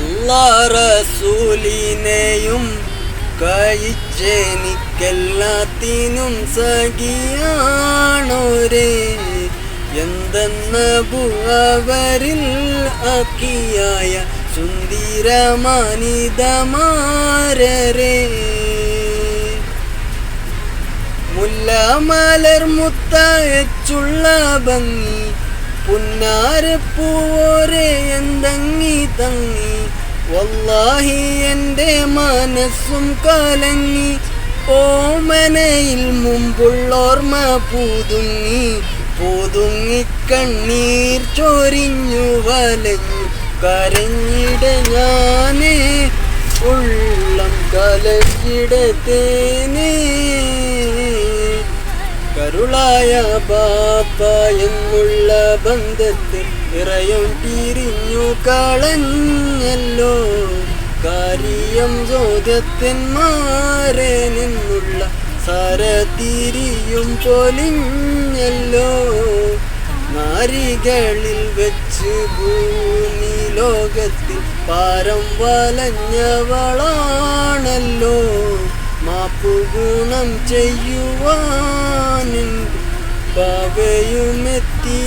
അല്ലാ റസൂലിനെയും കഴിച്ചെനിക്കെല്ലാത്തിനും സഖിയാണോരേ? എന്തെന്ന അവരിൽ അക്കിയായ സുന്ദിരമാനിതമാരേ മുല്ലമലർ മുത്തയച്ചുള്ള ഭംഗി പുന്നാരപ്പൂവോരെ എന്തങ്ങി തങ്ങി? വല്ലാഹി എന്റെ മനസ്സും കലങ്ങി ഓമനയിൽ മുമ്പുള്ളോർമ്മ പൂതുങ്ങി പൂതുങ്ങി കണ്ണീർ ചൊരിഞ്ഞു വലഞ്ഞു കരഞ്ഞിട ഞാനേ ഉള്ളം കലക്കിടത്തേനേ കരുളായ ബാപ്പ എന്നുള്ള ബന്ധത്തിൽ നിറയും പിരിഞ്ഞു കളഞ്ഞല്ലോ. കാര്യം ചോദ്യത്തിന്മാരെ നിന്നുള്ള സരതിരിയും പൊലിഞ്ഞല്ലോ. നാരികളിൽ വെച്ച് ഭൂമി ലോകത്തിൽ പാരം വലഞ്ഞവളാണല്ലോ. മാപ്പു ഗുണം ചെയ്യുവാനും മായല്ലോ